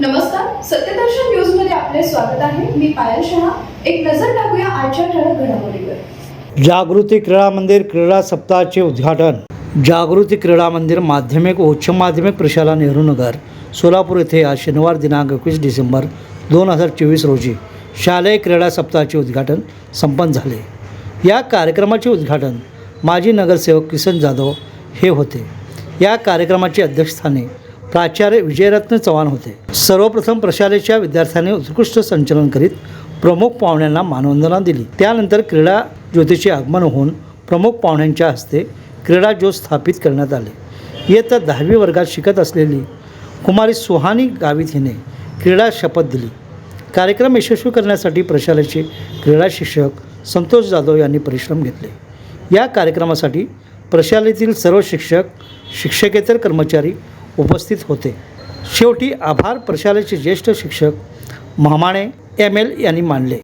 नमस्कार सत्यदर्शन न्यूजमध्ये आपले स्वागत आहे. मी पायल शहा. एक नजर टाकूया आजच्या ठळक घडामोडीवर. जागृती क्रीडा मंदिर क्रीडा सप्ताहाचे उद्घाटन. जागृती क्रीडा मंदिर माध्यमिक व उच्च माध्यमिक प्रशाला नेहरू नगर सोलापूर येथे आज शनिवार दिनांक एकवीस डिसेंबर दोन हजार चोवीस रोजी शालेय क्रीडा सप्ताहाचे उद्घाटन संपन्न झाले. या कार्यक्रमाचे उद्घाटन माजी नगरसेवक किसन जाधव हे होते. या कार्यक्रमाचे अध्यक्षस्थानी प्राचार्य विजयरत्न चव्हाण होते. सर्वप्रथम प्रशालेच्या विद्यार्थ्यांनी उत्कृष्ट संचलन करीत प्रमुख पाहुण्यांना मानवंदना दिली. त्यानंतर क्रीडा ज्योतीचे आगमन होऊन प्रमुख पाहुण्यांच्या हस्ते क्रीडा ज्योत स्थापित करण्यात आले. इयत्ता दहावी वर्गात शिकत असलेली कुमारी सुहानी गावित हिने क्रीडा शपथ दिली. कार्यक्रम यशस्वी करण्यासाठी प्रशालेचे क्रीडा शिक्षक संतोष जाधव यांनी परिश्रम घेतले. या कार्यक्रमासाठी प्रशालेतील सर्व शिक्षक शिक्षकेतर कर्मचारी उपस्थित होते. शेवटी आभार प्रशालेचे ज्येष्ठ शिक्षक महामाणे एम एल यांनी मानले.